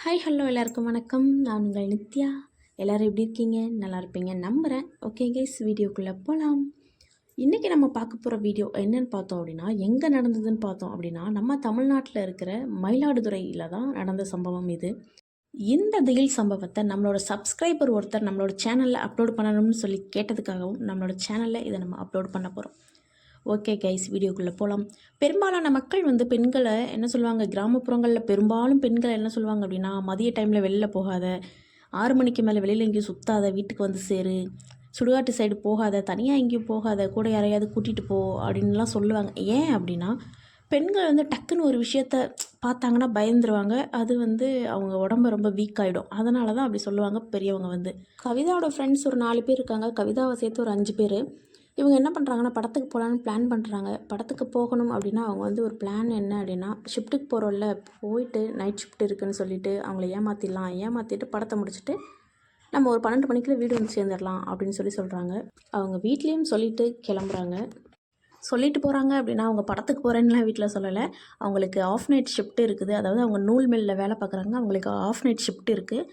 Hi hello எல்லாருக்கும் வணக்கம். நான் உங்கள் நித்யா. எல்லோரும் எப்படி இருக்கீங்க? நல்லா இருப்பீங்க நம்புகிறேன் ஓகே கைஸ் வீடியோக்குள்ளே போகலாம் இன்றைக்கி நம்ம பார்க்க போகிற வீடியோ என்னென்னு பார்த்தோம் அப்படின்னா எங்கே நடந்ததுன்னு பார்த்தோம் அப்படின்னா நம்ம தமிழ்நாட்டில் இருக்கிற மயிலாடுதுறையில் தான் நடந்த சம்பவம் இது. இந்த திகில் சம்பவத்தை நம்மளோட சப்ஸ்கிரைபர் ஒருத்தர் நம்மளோட சேனலில் அப்லோட் பண்ணணும்னு சொல்லி கேட்டதுக்காகவும் நம்மளோட சேனலில் இதை நம்ம அப்லோட் பண்ண போகிறோம் ஓகே கைஸ் வீடியோக்குள்ளே போகலாம் பெரும்பாலான மக்கள் வந்து பெண்களை என்ன சொல்லுவாங்க கிராமப்புறங்களில் பெரும்பாலும் பெண்களை என்ன சொல்லுவாங்க அப்படின்னா மதிய டைமில் வெளில போகாத ஆறு மணிக்கு மேலே வெளியில் எங்கேயும் சுத்தாத வீட்டுக்கு வந்து சேரு சுடுகாட்டு சைடு போகாத தனியாக எங்கேயும் போகாத கூட யாரையாவது கூட்டிகிட்டு போ அப்படின்லாம் சொல்லுவாங்க. ஏன் அப்படின்னா பெண்கள் வந்து டக்குன்னு ஒரு விஷயத்த பார்த்தாங்கன்னா பயந்துருவாங்க. அது வந்து அவங்க உடம்ப ரொம்ப வீக் ஆகிடும் அதனால தான் அப்படி சொல்லுவாங்க பெரியவங்க வந்து. கவிதாவோட ஃப்ரெண்ட்ஸ் ஒரு நாலு பேர் இருக்காங்க. கவிதாவை சேர்த்து ஒரு அஞ்சு பேர். இவங்க என்ன பண்ணுறாங்கன்னா படத்துக்கு போகலான்னு பிளான் பண்ணுறாங்க படத்துக்கு போகணும் அப்படின்னா அவங்க வந்து ஒரு பிளான் என்ன அப்படின்னா ஷிஃப்ட்டுக்கு போகிறோம்ல போயிட்டு நைட் ஷிஃப்ட் இருக்குதுன்னு சொல்லிவிட்டு அவங்கள ஏமாற்றிடலாம் ஏமாற்றிட்டு படத்தை முடிச்சுட்டு நம்ம ஒரு பன்னெண்டு மணிக்குள்ள வீடு வந்து சேர்ந்துடலாம் அப்படின்னு சொல்லி சொல்கிறாங்க அவங்க வீட்லேயும் சொல்லிவிட்டு கிளம்புறாங்க. சொல்லிட்டு போகிறாங்க அப்படின்னா அவங்க படத்துக்கு போகிறேன்னுலாம் வீட்டில் சொல்லலை. அவங்களுக்கு ஆஃப் நைட் ஷிஃப்ட் இருக்குது. அதாவது அவங்க நூல் மில்லில் வேலை பார்க்குறாங்க. அவங்களுக்கு ஆஃப் நைட் ஷிஃப்ட் இருக்குது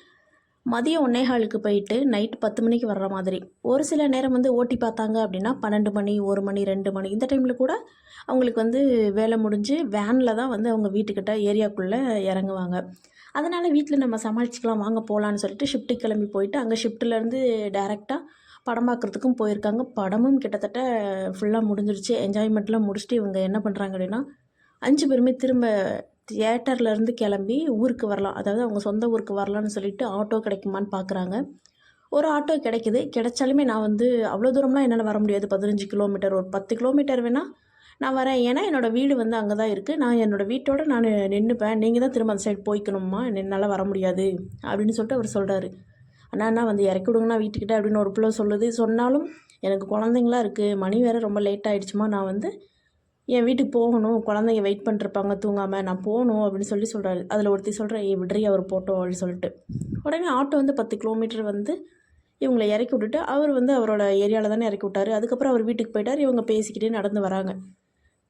மதியம் ஒன்னேகாலுக்கு போயிட்டு நைட்டு பத்து மணிக்கு வர்ற மாதிரி. ஒரு சில நேரம் வந்து ஓட்டி பார்த்தாங்க அப்படின்னா பன்னெண்டு மணி ஒரு மணி ரெண்டு மணி. இந்த டைமில் கூட அவங்களுக்கு வந்து வேலை முடிஞ்சு வேனில் தான் வந்து அவங்க வீட்டுக்கிட்ட ஏரியாக்குள்ளே இறங்குவாங்க. அதனால் வீட்டில் நம்ம சமாளிச்சுக்கலாம் வாங்க போகலான்னு சொல்லிட்டு ஷிஃப்ட்டுக்கு கிளம்பி போயிட்டு அங்கே ஷிஃப்ட்லேருந்து டேரெக்டாக படம் பார்க்குறதுக்கும் போயிருக்காங்க. படமும் கிட்டத்தட்ட ஃபுல்லாக முடிஞ்சிருச்சு. என்ஜாய்மெண்ட்லாம் முடிச்சுட்டு இவங்க என்ன பண்ணுறாங்க அப்படின்னா அஞ்சு பேருமே திரும்ப தியேட்டர்லேருந்து கிளம்பி ஊருக்கு வரலாம். அதாவது அவங்க சொந்த ஊருக்கு வரலான்னு சொல்லிட்டு ஆட்டோ கிடைக்குமான்னு பார்க்குறாங்க ஒரு ஆட்டோ கிடைக்கிது. கிடைச்சாலுமே நான் வந்து அவ்வளோ தூரம்லாம் என்னால் வர முடியாது. பதினஞ்சு கிலோமீட்டர் ஒரு பத்து கிலோமீட்டர் வேணால் நான் வரேன். ஏன்னா என்னோடய வீடு வந்து அங்கே தான் இருக்குது நான் என்னோடய வீட்டோடு நான் நின்றுப்பேன் நீங்கள் தான் திரும்ப அந்த சைடு போய்க்கணுமா என்னால் வர முடியாது அப்படின்னு சொல்லிட்டு அவர் சொல்கிறாரு அண்ணா அண்ணா வந்து இறக்கி விடுங்கண்ணா வீட்டுக்கிட்ட அப்படின்னு ஒரு பிள்ளை சொல்லுது. சொன்னாலும் எனக்கு குழந்தைங்களாம் இருக்குது மணி வேறு ரொம்ப லேட் ஆகிடுச்சுமா நான் வந்து என் வீட்டுக்கு போகணும். குழந்தைங்க வெயிட் பண்ணிருப்பாங்க. தூங்காமல் நான் போகணும் அப்படின்னு சொல்லி சொல்கிறாரு அதில் ஒருத்தி சொல்கிறேன் ஏ விடுறி அவர் போட்டோம் அப்படின்னு சொல்லிட்டு. உடனே ஆட்டோ வந்து பத்து கிலோமீட்டர் வந்து இவங்களை இறக்கி விட்டுட்டு அவர் வந்து அவரோட ஏரியாவில் தானே இறக்கி விட்டார். அதுக்கப்புறம் அவர் வீட்டுக்கு போயிட்டார். இவங்க பேசிக்கிட்டே நடந்து வராங்க.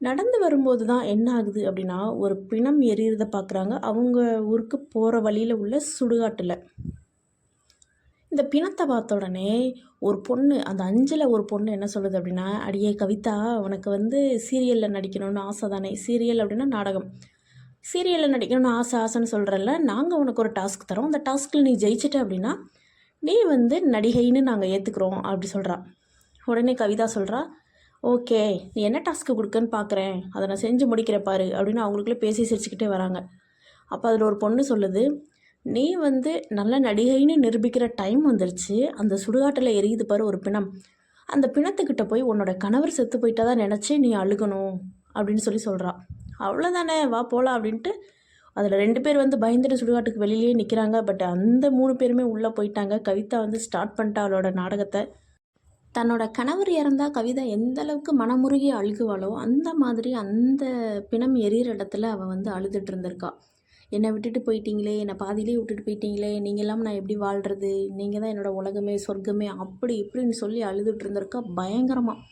நடந்து வரும்போது தான் என்ன ஆகுது அப்படின்னா ஒரு பிணம் எரியறதை பார்க்குறாங்க அவங்க ஊருக்கு போகிற வழியில் உள்ள சுடுகாட்டில். இந்த பிணத்தை பார்த்த உடனே ஒரு பொண்ணு அந்த அஞ்சில் ஒரு பொண்ணு என்ன சொல்லுது அப்படின்னா அடியே கவிதா உனக்கு வந்து சீரியலில் நடிக்கணும்னு ஆசை தானே? சீரியல் அப்படின்னா நாடகம். சீரியலில் நடிக்கணும்னு ஆசை ஆசைன்னு சொல்கிறல்ல நாங்கள் உனக்கு ஒரு டாஸ்க் தரோம். அந்த டாஸ்கில் நீ ஜெயிச்சிட்ட அப்படின்னா நீ வந்து நடிகைன்னு நாங்கள் ஏற்றுக்குறோம் அப்படி சொல்கிறா உடனே கவிதா சொல்கிறா ஓகே நீ என்ன டாஸ்க்கு கொடுக்கன்னு பார்க்குறேன் அதை நான் செஞ்சு முடிக்கிற பாரு அப்படின்னு அவங்களுக்குள்ளே பேசி சிரிச்சுக்கிட்டே வராங்க. அப்போ அதில் ஒரு பொண்ணு சொல்லுது நீ வந்து நல்ல நடிகைன்னு நிரூபிக்கிற டைம் வந்துருச்சு. அந்த சுடுகாட்டில் எரியுது பாரு ஒரு பிணம். அந்த பிணத்துக்கிட்ட போய் உன்னோட கணவர் செத்து போயிட்டா தான் நினச்சி நீ அழுகணும் அப்படின்னு சொல்லி சொல்கிறா அவ்வளோதானே வா போகலாம் அப்படின்ட்டு. அதில் ரெண்டு பேர் வந்து பயந்துட்டு சுடுகாட்டுக்கு வெளியிலேயே நிற்கிறாங்க பட் அந்த மூணு பேருமே உள்ளே போயிட்டாங்க. கவிதா வந்து ஸ்டார்ட் பண்ணிட்டா அவளோட நாடகத்தை. தன்னோட கணவர் இறந்தால் கவிதா எந்த அளவுக்கு மனமுருகி அழுகுவாளோ அந்த மாதிரி அந்த பிணம் எரியிற இடத்துல அவள் வந்து அழுதுட்டு இருந்திருக்கா. என்னை விட்டுட்டு போயிட்டீங்களே என்னை பாதியிலே விட்டுட்டு போயிட்டீங்களே நீங்களாம் நான் எப்படி வாழ்கிறது நீங்கள் தான் என்னோடய உலகமே சொர்க்கமே அப்படி இப்படின்னு சொல்லி அழுதுட்டு இருந்திருக்கா பயங்கரமாக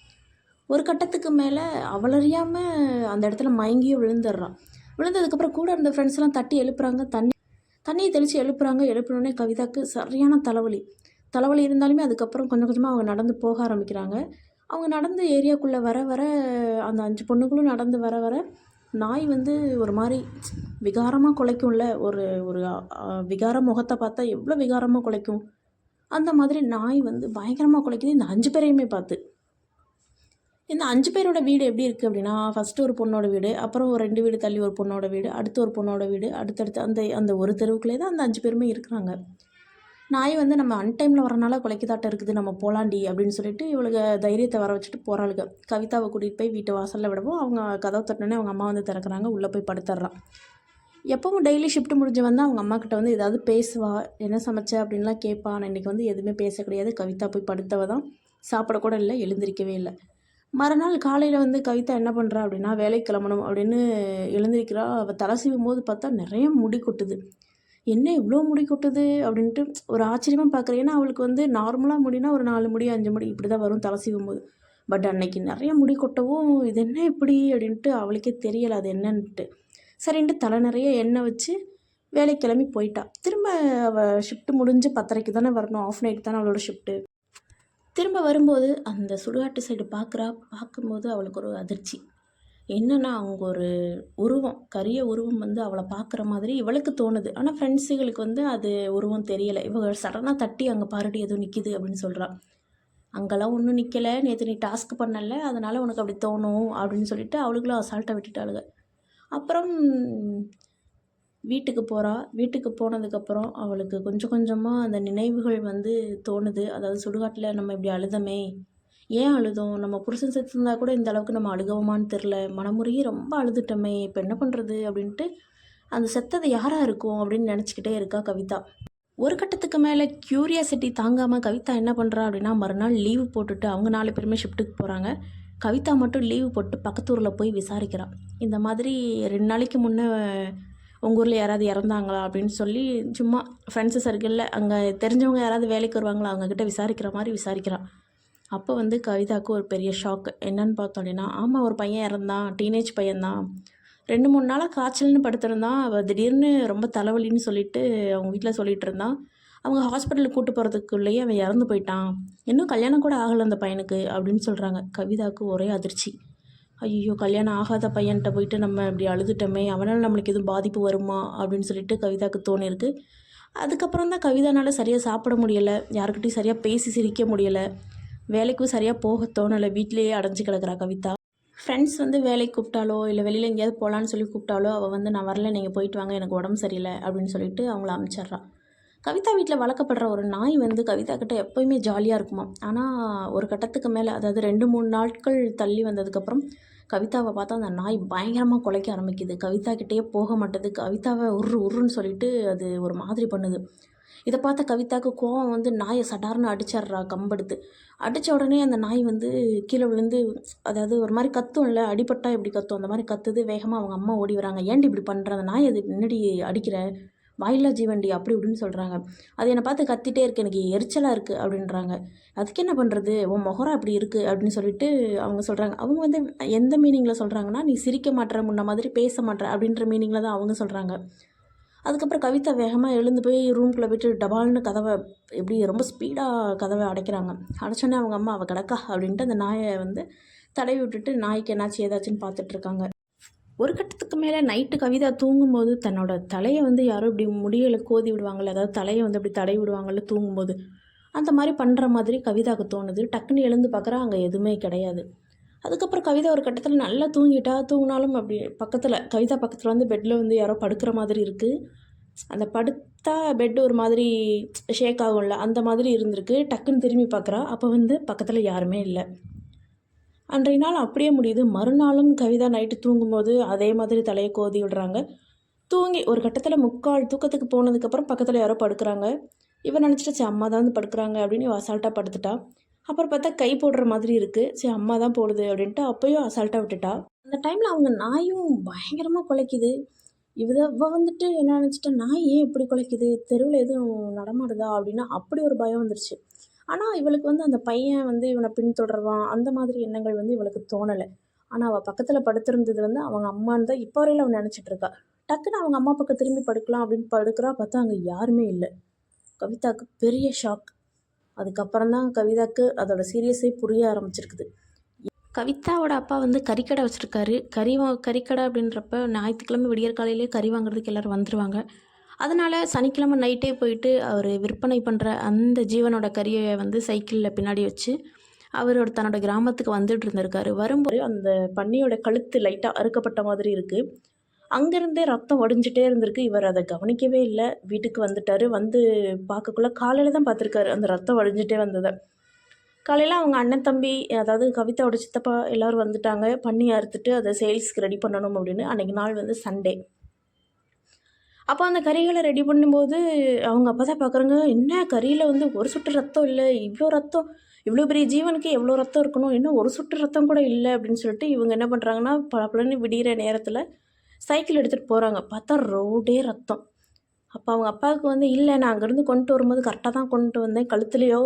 ஒரு கட்டத்துக்கு மேலே அவளறியாமல் அந்த இடத்துல மயங்கியும் விழுந்துடுறான் விழுந்ததுக்கப்புறம் கூட இருந்த ஃப்ரெண்ட்ஸ்லாம் தட்டி எழுப்புறாங்க தண்ணி தண்ணியை தெளித்து எழுப்புறாங்க. எழுப்பினோடனே கவிதாக்கு சரியான தலைவலி. தலைவலி இருந்தாலுமே அதுக்கப்புறம் கொஞ்சம் கொஞ்சமாக அவங்க நடந்து போக ஆரம்பிக்கிறாங்க. அவங்க நடந்து ஏரியாக்குள்ளே வர வர அந்த அஞ்சு பொண்ணுகளும் நடந்து வர வர நாய் வந்து ஒரு மாதிரி விகாரமாக குலைக்கும்ல? ஒரு ஒரு விகார முகத்தை பார்த்தா எவ்வளோ விகாரமாக குலைக்கும்? அந்த மாதிரி நாய் வந்து பயங்கரமாக குலைக்குது. இந்த அஞ்சு பேரையுமே பார்த்து. இந்த அஞ்சு பேரோட வீடு எப்படி இருக்குது அப்படின்னா ஃபஸ்ட்டு ஒரு பொண்ணோட வீடு அப்புறம் ஒரு ரெண்டு வீடு தள்ளி ஒரு பொண்ணோட வீடு அடுத்து ஒரு பொண்ணோட வீடு அடுத்தடுத்து அந்த அந்த ஒரு தெருவுக்குள்ளே தான் அந்த அஞ்சு பேருமே இருக்கிறாங்க. நாய் வந்து நம்ம அன்டைமில் வரனால கொலைக்குதாட்டம் இருக்குது நம்ம போலாண்டி அப்படின்னு சொல்லிட்டு இவளுக்கு தைரியத்தை வர வச்சுட்டு போகிறாளுங்க கவிதாவை கூட்டிகிட்டு போய் வீட்டு வாசலில் விடவும். அவங்க கதவை தட்டினே அவங்க அம்மா வந்து திறக்கிறாங்க. உள்ளே போய் படுத்துடுறான் எப்பவும் டெய்லி ஷிஃப்ட் முடிஞ்சு வந்தால் அவங்க அம்மா கிட்ட வந்து ஏதாவது பேசுவா. என்ன சமைச்ச? அப்படின்லாம் கேட்பா நான் இன்றைக்கி வந்து எதுவுமே பேச கிடையாது. கவிதா போய் படுத்தவ தான். சாப்பிடக்கூட இல்லை எழுந்திருக்கவே இல்லை. மறுநாள் காலையில் வந்து கவிதா என்ன பண்ணுறா அப்படின்னா வேலைக்கு கிளம்பணும் அப்படின்னு எழுந்திருக்கிறா. அவள் தலை சீவும் போது பார்த்தா நிறைய முடி கொட்டுது. என்ன இவ்வளோ முடி கொட்டுது? அப்படின்ட்டு ஒரு ஆச்சரியமாக பார்க்குறேன். ஏன்னா அவளுக்கு வந்து நார்மலாக முடினா ஒரு நாலு முடி அஞ்சு முடி இப்படி தான் வரும் தலை சீவும் போது பட் அன்னைக்கு நிறைய முடி கொட்டவும் இது என்ன இப்படி? அப்படின்ட்டு அவளுக்கே தெரியலை அது என்னன்ட்டு. சரின்ட்டு தலை நிறைய எண்ணெய் வச்சு வேலை கிளம்பி போயிட்டா. திரும்ப அவள் ஷிஃப்ட் முடிஞ்சு பத்தரைக்கு தானே வரணும். ஆஃப் நைட் தானே அவளோட ஷிஃப்ட்டு திரும்ப வரும்போது அந்த சுடுகாட்டு சைடு பார்க்குறா பார்க்கும்போது அவளுக்கு ஒரு அதிர்ச்சி. என்னென்னா அவங்க ஒரு உருவம் கரிய உருவம் வந்து அவளை பார்க்குற மாதிரி இவளுக்கு தோணுது. ஆனால் ஃப்ரெண்ட்ஸுகளுக்கு வந்து அது உருவம் தெரியலை. இவங்க சடனாக தட்டி அங்கே பாருடி எதுவும் நிற்கிது அப்படின்னு சொல்கிறான் அங்கெல்லாம் ஒன்றும் நிற்கலை நேற்று நீ டாஸ்க் பண்ணலை. அதனால் உனக்கு அப்படி தோணும் அப்படின்னு சொல்லிட்டு அவளுக்குள்ள அசால்ட்டாக விட்டுட்டாளுங்க. அப்புறம் வீட்டுக்கு போகிறா வீட்டுக்கு போனதுக்கப்புறம் அவளுக்கு கொஞ்சம் கொஞ்சமாக அந்த நினைவுகள் வந்து தோணுது. அதாவது சுடுகாட்டில் நம்ம இப்படி அழுதமே ஏன் அழுதோம்? நம்ம புருஷன் செத்துருந்தா கூட இந்த அளவுக்கு நம்ம அழுகவோமான்னு தெரில மனமுறையே ரொம்ப அழுதுட்டோமே இப்போ என்ன பண்ணுறது அப்படின்ட்டு அந்த செத்தது யாராக இருக்கும் அப்படின்னு நினச்சிக்கிட்டே இருக்கா கவிதா. ஒரு கட்டத்துக்கு மேலே க்யூரியாசிட்டி தாங்காமல் கவிதா என்ன பண்ணுறா அப்படின்னா மறுநாள் லீவு போட்டுட்டு அவங்க நாலு பேருமே ஷிஃப்ட்டுக்கு போகிறாங்க கவிதா மட்டும் லீவு போட்டு பக்கத்து ஊரில் போய் விசாரிக்கிறான் இந்த மாதிரி ரெண்டு நாளைக்கு முன்னே உங்கள் ஊரில் யாராவது இறந்தாங்களா அப்படின்னு சொல்லி சும்மா ஃப்ரெண்ட்ஸு சர்க்கிளில் அங்கே தெரிஞ்சவங்க யாராவது வேலைக்கு வருவாங்களா அவங்கக்கிட்ட விசாரிக்கிற மாதிரி விசாரிக்கிறான் அப்போ வந்து கவிதாவுக்கு ஒரு பெரிய ஷாக் என்னன்னு பார்த்தோம் அப்படின்னா ஆமாம் ஒரு பையன் இறந்தான் டீனேஜ் பையன்தான். ரெண்டு மூணு நாளாக காய்ச்சல்னு படுத்திருந்தான். அவள் திடீர்னு ரொம்ப தலைவலின்னு சொல்லிட்டு அவங்க வீட்டில் சொல்லிட்டு இருந்தான். அவங்க ஹாஸ்பிட்டலுக்கு கூட்டு போகிறதுக்குள்ளேயே அவன் இறந்து போயிட்டான். இன்னும் கல்யாணம் கூட ஆகலை அந்த பையனுக்கு அப்படின்னு சொல்கிறாங்க கவிதாவுக்கு ஒரே அதிர்ச்சி. ஐயோ கல்யாணம் ஆகாத பையன்கிட்ட போயிட்டு நம்ம இப்படி அழுதுட்டோமே அவனால் நம்மளுக்கு எதுவும் பாதிப்பு வருமா? அப்படின்னு சொல்லிட்டு கவிதாவுக்கு தோணியிருக்கு. அதுக்கப்புறம் தான் கவிதானால் சரியாக சாப்பிட முடியலை. யாருக்கிட்டையும் சரியாக பேசி சிரிக்க முடியலை. வேலைக்கும் சரியாக போக தோணலை. வீட்டிலேயே அடைஞ்சு கிடக்குறா கவிதா. ஃப்ரெண்ட்ஸ் வந்து வேலைக்கு கூப்பிட்டாலோ இல்லை வெளியில் எங்கேயாவது போகலான்னு சொல்லி கூப்பிட்டாலோ அவள் வந்து நான் வரல நீங்கள் போயிட்டு வாங்க எனக்கு உடம்பு சரியில்லை அப்படின்னு சொல்லிட்டு அவங்கள அனுப்பிச்சிட்றான் கவிதா வீட்டில் வளர்க்கப்படுற ஒரு நாய் வந்து கவிதா கிட்ட எப்போயுமே ஜாலியாக இருக்குமா? ஆனால் ஒரு கட்டத்துக்கு மேலே அதாவது ரெண்டு மூணு நாட்கள் தள்ளி வந்ததுக்கப்புறம் கவிதாவை பார்த்தா அந்த நாய் பயங்கரமாக குலைக்க ஆரம்பிக்குது. கவிதா கிட்டேயே போக மாட்டேது. கவிதாவை உரு உருன்னு சொல்லிட்டு அது ஒரு மாதிரி பண்ணுது. இதை பார்த்த கவிதாவுக்கு கோவம் வந்து நாயை சடார்னு அடிச்சிட்றா கம்பெடுத்து. அடித்த உடனே அந்த நாய் வந்து கீழே விழுந்து அதாவது ஒரு மாதிரி கத்தும்ல அடிபட்டா எப்படி கத்தும்? அந்த மாதிரி கத்துது வேகமாக அவங்க அம்மா ஓடி வராங்க. ஏன்டி இப்படி பண்ணுற அந்த நாய் அது முன்னாடி அடிக்கிற? வாயிலா ஜீவண்டி அப்படி இப்படின்னு சொல்கிறாங்க அது என்னை பார்த்து கத்திட்டே இருக்கு. எனக்கு எரிச்சலாக இருக்குது அப்படின்றாங்க. அதுக்கு என்ன பண்ணுறது உன் முகரம் அப்படி இருக்குது அப்படின்னு சொல்லிட்டு அவங்க சொல்கிறாங்க அவங்க வந்து எந்த மீனிங்கில் சொல்கிறாங்கன்னா நீ சிரிக்க மாட்ற முன்ன மாதிரி பேச மாட்டேற அப்படின்ற மீனிங்கில் தான் அவங்க சொல்கிறாங்க அதுக்கப்புறம் கவிதா வேகமாக எழுந்து போய் ரூம்குள்ளே போயிட்டு டபால்னு கதவை எப்படி ரொம்ப ஸ்பீடாக கதவை அடைக்கிறாங்க. அடைச்சோன்னே அவங்க அம்மா அவள் கிடக்கா? அப்படின்ட்டு அந்த நாயை வந்து தடவி விட்டுட்டு நாய்க்கு என்னாச்சு? ஏதாச்சுன்னு பார்த்துட்ருக்காங்க ஒரு கட்டத்துக்கு மேலே நைட்டு கவிதா தூங்கும்போது தன்னோட தலையை வந்து யாரோ இப்படி முடியலை கோதி விடுவாங்கள்ல அதாவது தலையை வந்து இப்படி தடவி விடுவாங்கள்ல தூங்கும்போது. அந்த மாதிரி பண்ணுற மாதிரி கவிதாவுக்கு தோணுது. டக்குன்னு எழுந்து பார்க்குறா அங்கே எதுவுமே கிடையாது. அதுக்கப்புறம் கவிதா ஒரு கட்டத்தில் நல்லா தூங்கிட்டா தூங்கினாலும் அப்படி பக்கத்தில் கவிதா பக்கத்தில் வந்து பெட்டில் வந்து யாரோ படுக்கிற மாதிரி இருக்குது அந்த படுத்தா பெட் ஒரு மாதிரி ஷேக் ஆகும்ல அந்த மாதிரி இருந்திருக்கு. டக்குன்னு திரும்பி பார்க்குறா அப்போ வந்து பக்கத்தில் யாருமே இல்லை. அன்றைய நாள் அப்படியே முடியுது. மறுநாளும் கவிதா நைட்டு தூங்கும்போது அதே மாதிரி தலையை கோதி விடுறாங்க. தூங்கி ஒரு கட்டத்தில் முக்கால் தூக்கத்துக்கு போனதுக்கப்புறம் பக்கத்தில் யாரோ படுக்கிறாங்க. இவன் நினச்சிட்டு அம்மா தான் வந்து படுக்கிறாங்க அப்படின்னு அசால்ட்டாக படுத்துட்டா. அப்புறம் பார்த்தா கை போடுற மாதிரி இருக்குது சரி அம்மா தான் போடுது அப்படின்ட்டு அப்போயும் அசால்ட்டாக விட்டுட்டா. அந்த டைமில் அவங்க நாயும் பயங்கரமாக குலைக்குது. இவ இவ வந்துட்டு என்ன நினச்சிட்டா நாய் ஏன் இப்படி குலைக்குது? தெருவில் எதுவும் நடமாடுதா? அப்படின்னா அப்படி ஒரு பயம் வந்துருச்சு. ஆனால் இவளுக்கு வந்து அந்த பையன் வந்து இவனை பின்தொடர்வான். அந்த மாதிரி எண்ணங்கள் வந்து இவளுக்கு தோணலை. ஆனால் அவள் பக்கத்தில் படுத்திருந்தது வந்து அவங்க அம்மான்னு தான் இப்போ வரையில் அவள் நினச்சிட்டு இருக்கா. டக்குன்னு அவங்க அம்மா பக்கம் திரும்பி படுக்கலாம் அப்படின்னு படுக்கிறா பார்த்தா அங்கே யாருமே இல்லை. கவிதாவுக்கு பெரிய ஷாக் அதுக்கப்புறம் தான் கவிதாவுக்கு அதோட சீரியஸே புரிய ஆரம்பிச்சிருக்குது. கவிதாவோட அப்பா வந்து கறிக்கடை வச்சுருக்காரு. கறி வா கறிக்கடை அப்படின்றப்ப ஞாயிற்றுக்கிழமை விடியற் காலையிலே கறி வாங்குறதுக்கு எல்லோரும் வந்துடுவாங்க அதனால் சனிக்கிழமை நைட்டே போயிட்டு அவர் விற்பனை பண்ணுற அந்த ஜீவனோட கறியை வந்து சைக்கிளில் பின்னாடி வச்சு அவரோட தன்னோட கிராமத்துக்கு வந்துட்டு இருந்திருக்காரு. வரும்போது அந்த பன்னியோட கழுத்து லைட்டாக அறுக்கப்பட்ட மாதிரி இருக்குது அங்கேருந்தே ரத்தம் வடிஞ்சிட்டே இருந்திருக்கு. இவர் அதை கவனிக்கவே இல்லை. வீட்டுக்கு வந்துட்டார். வந்து பார்க்கக்குள்ள காலையில் தான் பார்த்துருக்காரு. அந்த ரத்தம் வடிஞ்சிட்டே வந்ததை. காலையில் அவங்க அண்ணன் தம்பி அதாவது கவிதாவோட சித்தப்பா எல்லோரும் வந்துட்டாங்க. பண்ணி அறுத்துட்டு அதை சேல்ஸ்க்கு ரெடி பண்ணணும் அப்படின்னு. அன்றைக்கி நாள் வந்து சண்டே. அப்போ அந்த கறிகளை ரெடி பண்ணும்போது அவங்க அப்போ தான் பார்க்குறாங்க என்ன கறியில் வந்து ஒரு சொட்டு ரத்தம் இல்லை? இவ்வளோ ரத்தம். இவ்வளோ பெரிய ஜீவனுக்கு எவ்வளோ ரத்தம் இருக்கணும். இன்னும் ஒரு சொட்டு ரத்தம் கூட இல்லை. அப்படின்னு சொல்லிட்டு இவங்க என்ன பண்ணுறாங்கன்னா பலன்னு விடிகிற நேரத்தில் சைக்கிள் எடுத்துகிட்டு போகிறாங்க பார்த்தா ரோடே ரத்தம். அப்போ அவங்க அப்பாவுக்கு வந்து இல்லை நான் அங்கேருந்து கொண்டு வரும்போது கரெக்டாக தான் கொண்டு வந்தேன். கழுத்துலேயோ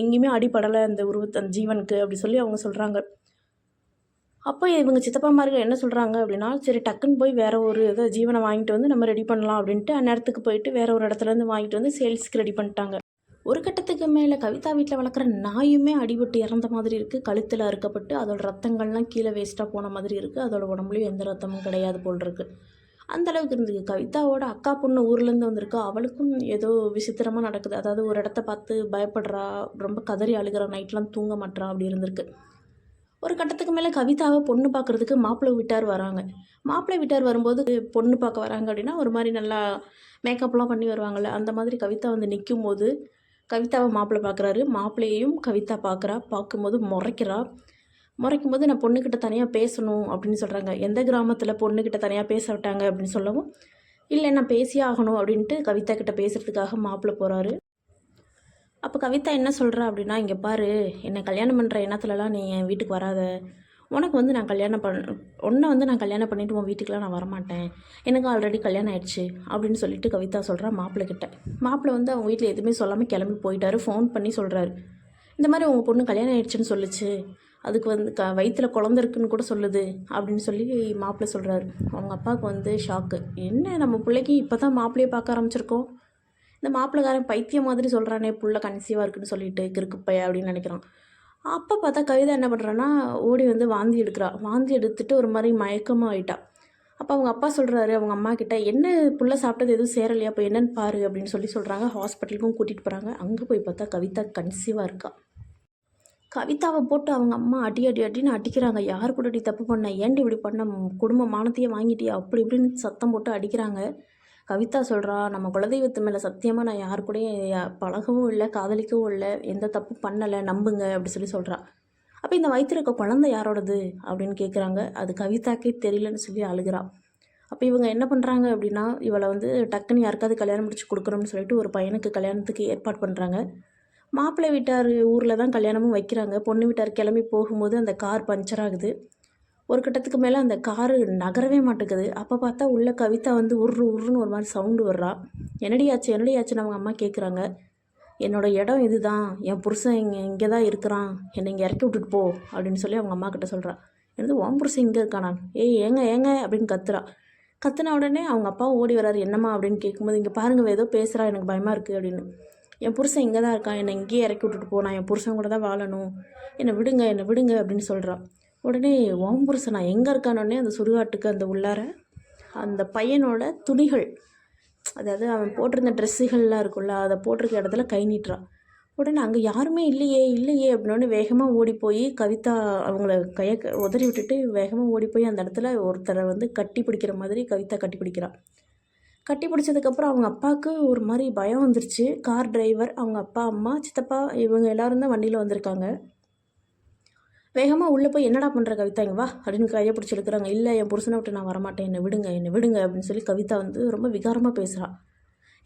எங்கேயுமே அடிப்படலை அந்த உருவத்து அந்த ஜீவனுக்கு அப்படி சொல்லி அவங்க சொல்கிறாங்க அப்போ இவங்க சித்தப்பாமார்கள் என்ன சொல்கிறாங்க அப்படின்னா சரி டக்குன்னு போய் வேறு ஒரு இதை ஜீவனை வாங்கிட்டு வந்து நம்ம ரெடி பண்ணலாம் அப்படின்ட்டு அந்நேரத்துக்கு போயிட்டு வேறு ஒரு இடத்துலேருந்து வாங்கிட்டு வந்து சேல்ஸ்க்கு ரெடி பண்ணிட்டாங்க. ஒரு கட்டத்துக்கு மேலே கவிதா வீட்டில் வளர்க்குற நாயுமே அடிபட்டு இறந்த மாதிரி இருக்குது கழுத்தில் அறுக்கப்பட்டு அதோட ரத்தங்கள்லாம் கீழே வேஸ்ட்டாக போன மாதிரி இருக்குது அதோட உடம்புலையும் எந்த ரத்தமும் கிடையாது போல் இருக்குது அந்தளவுக்கு இருந்தது. கவிதாவோட அக்கா பொண்ணு ஊர்லேருந்து வந்திருக்கா. அவளுக்கும் ஏதோ விசித்திரமாக நடக்குது. அதாவது ஒரு இடத்த பார்த்து பயப்படுறா ரொம்ப கதறி அழுகிறா நைட்லாம் தூங்க மாட்றா அப்படி இருந்திருக்கு. ஒரு கட்டத்துக்கு மேலே கவிதாவை பொண்ணு பார்க்குறதுக்கு மாப்பிள்ளை வீட்டார் வராங்க. மாப்பிள்ளை வீட்டார் வரும்போது பொண்ணு பார்க்க வராங்க அப்படின்னா ஒரு மாதிரி நல்லா மேக்கப்லாம் பண்ணி வருவாங்கள்ல அந்த மாதிரி கவிதா வந்து நிற்கும் போது கவிதாவை மாப்பிள்ளை பார்க்குறாரு மாப்பிள்ளையையும் கவிதா பார்க்குறா பார்க்கும்போது முறைக்கிறா. முறைக்கும் போது நான் பொண்ணுக்கிட்ட தனியாக பேசணும் அப்படின்னு சொல்கிறாங்க எந்த கிராமத்தில் பொண்ணுக்கிட்ட தனியாக பேச விட்டாங்க அப்படின்னு சொல்லவும் இல்லை நான் பேசியே ஆகணும் அப்படின்ட்டு கவிதா கிட்ட பேசுகிறதுக்காக மாப்பிள்ளை போகிறாரு அப்போ கவிதா என்ன சொல்கிறா அப்படின்னா இங்கே பாரு என்னை கல்யாணம் பண்ணுற எண்ணத்துலலாம் நீ என் வீட்டுக்கு வராத. உனக்கு வந்து நான் கல்யாணம் பண் உன்னை வந்து நான் கல்யாணம் பண்ணிவிட்டு உன் வீட்டுக்குலாம் நான் வரமாட்டேன். எனக்கு ஆல்ரெடி கல்யாணம் ஆயிடுச்சு அப்படின்னு சொல்லிட்டு கவிதா சொல்கிறான் மாப்பிள்ளை கிட்ட மாப்பிள்ளை வந்து அவங்க வீட்டில் எதுவுமே சொல்லாமல் கிளம்பி போயிட்டாரு. ஃபோன் பண்ணி சொல்கிறாரு இந்த மாதிரி உங்கள் பொண்ணு கல்யாணம் ஆயிடுச்சுன்னு சொல்லுச்சு. அதுக்கு வந்து க வயிற்றில் குழந்த இருக்குன்னு கூட சொல்லுது அப்படின்னு சொல்லி மாப்பிள்ளை சொல்கிறாரு அவங்க அப்பாவுக்கு வந்து ஷாக்கு என்ன நம்ம பிள்ளைக்கு இப்போ தான் மாப்பிள்ளையை பார்க்க ஆரம்பிச்சிருக்கோம்? இந்த மாப்பிள்ளைக்காரன் பைத்தியம் மாதிரி சொல்கிறானே புள்ள கன்சீவாக இருக்குன்னு சொல்லிட்டு கிறுக்குப்பைய அப்படின்னு நினைக்கிறான். அப்போ பார்த்தா கவிதா என்ன பண்ணுறான்னா ஓடி வந்து வாந்தி எடுக்கிறா. வாந்தி எடுத்துட்டு ஒரு மாதிரி மயக்கமாக ஆயிட்டா. அப்போ அவங்க அப்பா சொல்கிறாரு அவங்க அம்மா கிட்ட என்ன புள்ள சாப்பிட்டது எதுவும் சேரலையா? அப்போ என்னன்னு பாரு அப்படின்னு சொல்லி சொல்கிறாங்க ஹாஸ்பிட்டலுக்கும் கூட்டிகிட்டு போகிறாங்க அங்கே போய் பார்த்தா கவிதா கன்சீவாக இருக்கா. கவிதாவை போட்டு அவங்க அம்மா அடி அடி அடின்னு அடிக்கிறாங்க. யார் கூட அடி தப்பு பண்ண? ஏன்டி இப்படி பண்ண? குடும்ப மானத்தையே வாங்கிட்டியா? அப்படி இப்படின்னு சத்தம் போட்டு அடிக்கிறாங்க. கவிதா சொல்கிறா நம்ம குலதெய்வத்து மேலே சத்தியமாக நான் யார் கூடயும் பழகவும் இல்லை காதலிக்கவும் இல்லை எந்த தப்பும் பண்ணலை நம்புங்க அப்படி சொல்லி சொல்கிறா அப்போ இந்த வயித்துல குழந்தை யாரோடது? அப்படின்னு கேட்குறாங்க அது கவிதாக்கே தெரியலன்னு சொல்லி அழுகிறா. அப்போ இவங்க என்ன பண்ணுறாங்க அப்படின்னா இவளை வந்து டக்குன்னு யாருக்காவது கல்யாணம் முடிச்சு கொடுக்கணும்னு சொல்லிட்டு ஒரு பையனுக்கு கல்யாணத்துக்கு ஏற்பாடு பண்ணுறாங்க மாப்பிள்ளை வீட்டார் ஊரில் தான் கல்யாணமும் வைக்கிறாங்க. பொண்ணு வீட்டார் கிளம்பி போகும்போது அந்த கார் பஞ்சர் ஆகுது. ஒரு கட்டத்துக்கு மேலே அந்த காரு நகரவே மாட்டேங்குது. அப்போ பார்த்தா உள்ள கவிதா வந்து உரு உருன்னு ஒரு மாதிரி சவுண்டு வர்றா. என்னடி ஆச்சு என்னடி ஆச்சுன்னு அவங்க அம்மா கேட்குறாங்க என்னோட இடம் இதுதான். என் புருஷன் இங்கே இங்கே தான் இருக்கிறான். என்னை இங்கே இறக்கி விட்டுட்டு போ அப்படின்னு சொல்லி அவங்க அம்மா கிட்ட சொல்கிறா எனது உன் புருஷன் இங்கே இருக்கானா? ஏய் ஏங்க ஏங்க அப்படின்னு கத்துறா. கத்துன உடனே அவங்க அப்பா ஓடி வராரு என்னம்மா? அப்படின்னு கேட்கும்போது இங்கே பாருங்க ஏதோ பேசுகிறா எனக்கு பயமாக இருக்குது அப்படின்னு. என் புருஷன் இங்கே தான் இருக்கான். என்னை இங்கேயே இறக்கி விட்டுட்டு போ. நான் என் புருஷன் கூட தான் வாழணும். என்னை விடுங்க என்னை விடுங்க அப்படின்னு சொல்கிறான் உடனே ஓம் புருஷனா எங்கே இருக்கானோடனே அந்த சுடுகாட்டுக்கு அந்த உள்ளார அந்த பையனோட துணிகள் அதாவது அவன் போட்டிருந்த ட்ரெஸ்ஸுகள்லாம் இருக்குல்ல அதை போட்டிருக்க இடத்துல கை நீட்டுறான் உடனே அங்கே யாருமே இல்லையே இல்லையே அப்படின்னோடனே வேகமாக ஓடி போய் கவிதா அவங்கள கையை க- உதறி விட்டுட்டு வேகமாக ஓடி போய் அந்த இடத்துல ஒருத்தரை வந்து கட்டி பிடிக்கிற மாதிரி கவிதா கட்டி பிடிக்கிறான் கட்டி பிடிச்சதுக்கப்புறம் அவங்க அப்பாவுக்கு ஒரு மாதிரி பயம் வந்துருச்சு. கார் டிரைவர் அவங்க அப்பா அம்மா சித்தப்பா இவங்க எல்லோரும் தான் வண்டியில் வந்திருக்காங்க. வேகமாக உள்ளே போய் என்னடா பண்ணுற கவிதா? இங்கே வா அப்படின்னு கையை பிடிச்சி எடுக்கிறாங்க இல்லை என் புருஷனை விட்டு நான் வரமாட்டேன். என்னை விடுங்க என்னை விடுங்க அப்படின்னு சொல்லி கவிதா வந்து ரொம்ப விகாரமாக பேசுகிறான்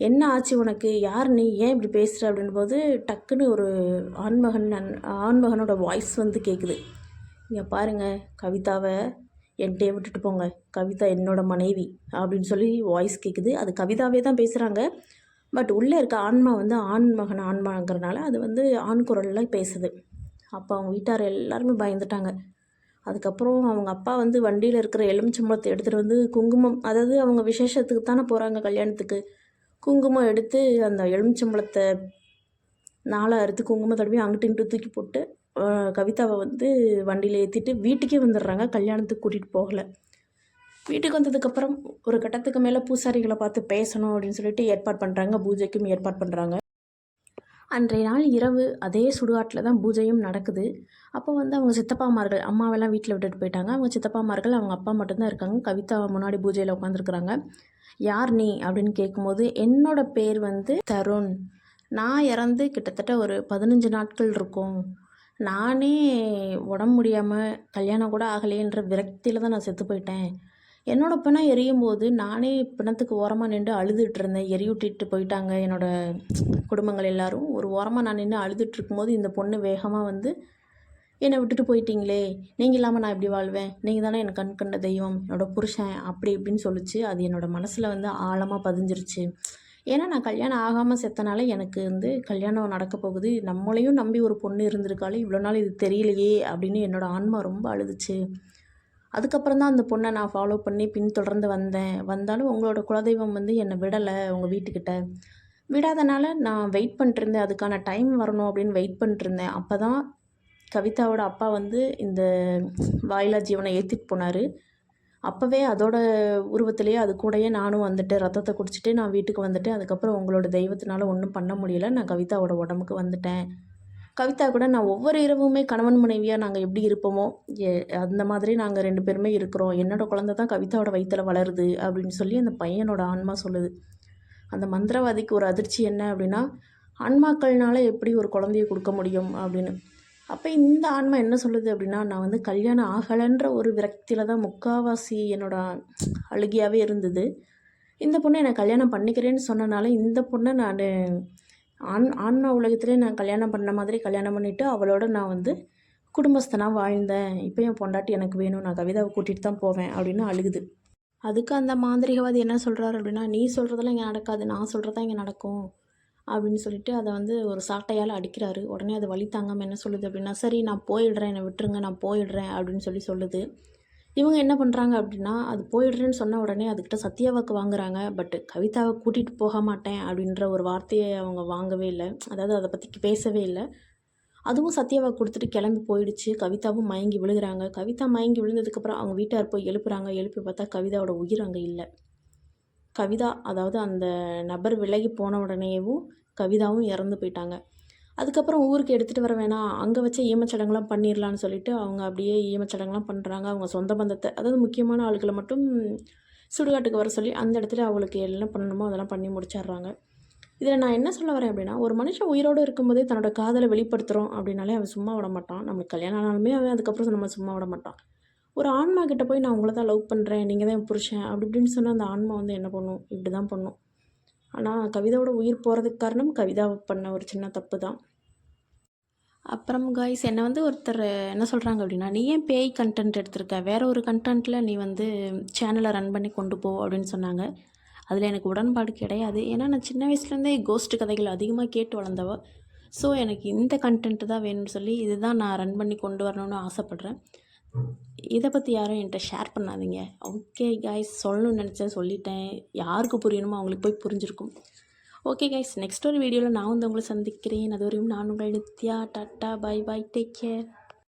என்ன ஆச்சு உனக்கு? யார் நீ? ஏன் இப்படி பேசுகிற அப்படின்போது டக்குன்னு ஒரு ஆண்மகன் ஆண்மகனோட வாய்ஸ் வந்து கேட்குது இங்கே பாருங்கள் கவிதாவை என்கிட்டயே விட்டுட்டு போங்க. கவிதா என்னோட மனைவி அப்படின்னு சொல்லி வாய்ஸ் கேட்குது அது கவிதாவே தான் பேசுகிறாங்க பட் உள்ளே இருக்க ஆன்மா வந்து ஆண்மகன் ஆன்மாங்கிறனால அது வந்து ஆண் குரலில் பேசுது. அப்போ அவங்க வீட்டார் எல்லாருமே பயந்துட்டாங்க. அதுக்கப்புறம் அவங்க அப்பா வந்து வண்டியில் இருக்கிற எலுமிச்சம்பழத்தை எடுத்துகிட்டு வந்து குங்குமம் அதாவது அவங்க விசேஷத்துக்கு தானே போகிறாங்க கல்யாணத்துக்கு. குங்குமம் எடுத்து அந்த எலுமிச்சம்பழத்தை நாளை அறுத்து குங்குமம் தடவி அங்கிட்டு இங்கிட்டு தூக்கி போட்டு கவிதாவை வந்து வண்டியில் ஏற்றிட்டு வீட்டுக்கே வந்துடுறாங்க. கல்யாணத்துக்கு கூட்டிகிட்டு போகலை. வீட்டுக்கு வந்ததுக்கப்புறம் ஒரு கட்டத்துக்கு மேலே பூசாரிகளை பார்த்து பேசணும் அப்படின்னு சொல்லிட்டு ஏற்பாடு பண்ணுறாங்க பூஜைக்கும் ஏற்பாடு பண்ணுறாங்க அன்றைய நாள் இரவு அதே சுடுகாட்டில் தான் பூஜையும் நடக்குது. அப்போ வந்து அவங்க சித்தப்பாமார்கள் அம்மாவெல்லாம் வீட்டில் விட்டுட்டு போயிட்டாங்க. அவங்க சித்தப்பாமார்கள் அவங்க அப்பா மட்டும்தான் இருக்காங்க. கவிதா முன்னாடி பூஜையில் உட்காந்துருக்குறாங்க யார் நீ? அப்படின்னு கேட்கும்போது என்னோட பேர் வந்து தருண். நான் இறந்து கிட்டத்தட்ட ஒரு பதினஞ்சு நாட்கள் இருக்கும். நானே உடம்பு முடியாமல் கல்யாணம் கூட ஆகலையேன்ற விரக்தியில் தான் நான் செத்து போயிட்டேன். என்னோட பிணம் எரியும் போது நானே பிணத்துக்கு ஓரமாக நின்று அழுதுட்டு இருந்தேன் எரியூட்டிட்டு போயிட்டாங்க என்னோட குடும்பங்கள் எல்லாரும். ஒரு ஓரமாக நான் நின்று அழுதுட்டு இருக்கும்போது இந்த பொண்ணு வேகமாக வந்து என்னை விட்டுட்டு போயிட்டீங்களே. நீங்கள் இல்லாமல் நான் எப்படி வாழ்வேன்? நீங்கள் தானே எனக்கு கண் கண்ட தெய்வம். என்னோடய புருஷன் அப்படி இப்படின்னு சொல்லிச்சு. அது என்னோட மனசில் வந்து ஆழமாக பதிஞ்சிருச்சு. ஏன்னா நான் கல்யாணம் ஆகாமல் செத்தனால எனக்கு வந்து கல்யாணம் நடக்க போகுது. நம்மளையும் நம்பி ஒரு பொண்ணு இருந்திருக்காளே. இவ்வளோ நாள் இது தெரியலையே அப்படின்னு என்னோட ஆன்மா ரொம்ப அழுதுச்சு. அதுக்கப்புறம் தான் அந்த பொண்ணை நான் ஃபாலோ பண்ணி பின்தொடர்ந்து வந்தேன். வந்தாலும் உங்களோட குலதெய்வம் வந்து என்னை விடலை உங்கள் வீட்டுக்கிட்ட. விடாதனால நான் வெயிட் பண்ணிட்டுருந்தேன். அதுக்கான டைம் வரணும் அப்படின்னு வெயிட் பண்ணிட்டுருந்தேன். அப்போ தான் கவிதாவோட அப்பா வந்து இந்த வாயிலா ஜீவனை ஏற்றிட்டு போனார். அப்போவே அதோட உருவத்திலேயே அது கூடயே நானும் வந்துட்டு ரத்தத்தை குடிச்சிட்டு நான் வீட்டுக்கு வந்துட்டு அதுக்கப்புறம் உங்களோட தெய்வத்தினால ஒன்றும் பண்ண முடியல. நான் கவிதாவோட உடம்புக்கு வந்துட்டேன். கவிதா கூட நான் ஒவ்வொரு இரவுமே கணவன் மனைவியாக நாங்கள் எப்படி இருப்போமோ அந்த மாதிரி நாங்கள் ரெண்டு பேருமே இருக்கிறோம். என்னோட குழந்த தான் கவிதாவோட வயிற்றில் வளருது அப்படின்னு சொல்லி அந்த பையனோட ஆன்மா சொல்லுது. அந்த மந்திரவாதிக்கு ஒரு அதிர்ச்சி என்ன அப்படின்னா ஆன்மாக்கள்னால எப்படி ஒரு குழந்தைய கொடுக்க முடியும்? அப்படின்னு. அப்போ இந்த ஆன்மா என்ன சொல்லுது அப்படின்னா நான் வந்து கல்யாணம் ஆகலைன்ற ஒரு விரக்தியில் தான் முக்காவாசி என்னோட அழுகியாகவே இருந்தது. இந்த பொண்ணை என்னை கல்யாணம் பண்ணிக்கிறேன்னு சொன்னனால இந்த பொண்ணை நான் ஆண் ஆன்மா உலகத்திலே நான் கல்யாணம் பண்ண மாதிரி கல்யாணம் பண்ணிவிட்டு அவளோட நான் வந்து குடும்பஸ்தனாக வாழ்ந்தேன். இப்போ என் பொண்டாட்டி எனக்கு வேணும். நான் கவிதாவை கூட்டிகிட்டு தான் போவேன் அப்படின்னு அழுகுது. அதுக்கு அந்த மாந்திரிகவாதி என்ன சொல்கிறாரு அப்படின்னா நீ சொல்கிறதெல்லாம் இங்கே நடக்காது. நான் சொல்கிறதா இங்கே நடக்கும். அப்படின்னு சொல்லிட்டு அதை வந்து ஒரு சாட்டையால் அடிக்கிறாரு. உடனே அது வழி தாங்காமல் என்ன சொல்லுது அப்படின்னா சரி நான் போயிடுறேன். என்னை விட்டுருங்க. நான் போயிடுறேன். அப்படின்னு சொல்லி சொல்லுது. இவங்க என்ன பண்ணுறாங்க அப்படின்னா அது போயிடுறேன்னு சொன்ன உடனே அதுக்கிட்ட சத்தியவாக்கு வாங்குறாங்க. பட் கவிதாவை கூட்டிகிட்டு போக மாட்டேன் அப்படின்ற ஒரு வார்த்தையை அவங்க வாங்கவே இல்லை. அதாவது அதை பற்றி பேசவே இல்லை. அதுவும் சத்யாவாக்கு கொடுத்துட்டு கிளம்பி போயிடுச்சு. கவிதாவும் மயங்கி விழுகிறாங்க. கவிதா மயங்கி விழுந்ததுக்கப்புறம் அவங்க வீட்டார் போய் எழுப்புறாங்க. எழுப்பி பார்த்தா கவிதாவோட உயிர் அங்கே இல்லை. கவிதா அதாவது அந்த நபர் விலகி போன உடனேவும் கவிதாவும் இறந்து போயிட்டாங்க. அதுக்கப்புறம் ஊருக்கு எடுத்துகிட்டு வர வேணாம். அங்கே வச்சே ஈமச்சடங்குலாம் பண்ணிடலான்னு சொல்லிட்டு அவங்க அப்படியே ஈமச்சடங்குலாம் பண்ணுறாங்க அவங்க சொந்த பந்தத்தை அதாவது முக்கியமான ஆளுகளை மட்டும் சுடுகாட்டுக்கு வர சொல்லி அந்த இடத்துல அவளுக்கு என்ன பண்ணணுமோ அதெல்லாம் பண்ணி முடிச்சிடுறாங்க. இதில் நான் என்ன சொல்ல வரேன் அப்படின்னா ஒரு மனுஷன் உயிரோடு இருக்கும்போதே தன்னோட காதலை வெளிப்படுத்துகிறோம் அப்படின்னாலே அவன் சும்மா விட மாட்டான். நம்மளுக்கு கல்யாணம் ஆனாலுமே அவன் அதுக்கப்புறம் நம்ம சும்மா விட மாட்டான். ஒரு ஆன்மா கிட்டே போய் நான் உங்களை தான் லவ் பண்ணுறேன் நீங்கள் தான் என் புருஷன் அப்படி இப்படின்னு சொன்னால் அந்த ஆன்மா வந்து என்ன பண்ணும்? இப்படி தான் பண்ணும். ஆனால் கவிதாவோட உயிர் போகிறதுக்கு காரணம் கவிதா பண்ண ஒரு சின்ன தப்பு தான் அப்புறம் காய்ஸ் என்னை வந்து ஒருத்தர் என்ன சொல்கிறாங்க அப்படின்னா நீ ஏன் பேய் கண்டென்ட் எடுத்திருக்க? வேற ஒரு கண்டென்ட்டில் நீ வந்து சேனலை ரன் பண்ணி கொண்டு போ அப்படின்னு சொன்னாங்க. அதில் எனக்கு உடன்பாடு கிடையாது. ஏன்னா நான் சின்ன வயசுலேருந்தே கோஸ்ட் கதைகள் அதிகமாக கேட்டு வளர்ந்தவ. ஸோ எனக்கு இந்த கண்டென்ட் தான் வேணும்னு சொல்லி இதுதான் நான் ரன் பண்ணி கொண்டு வரணும்னு ஆசைப்பட்றேன். இதை பற்றி யாரும் என்கிட்ட ஷேர் பண்ணாதீங்க. ஓகே காய்ஸ் சொல்லணும்னு நினச்சேன் சொல்லிட்டேன். யாருக்கு புரியணுமோ அவங்களுக்கு போய் புரிஞ்சிருக்கும். ஓகே கைஸ் நெக்ஸ்ட் ஒரு வீடியோவில் நான் வந்து உங்களை சந்திக்கிறேன். அது வரையும் நான் உங்கள் Nithya. Tata bye bye take care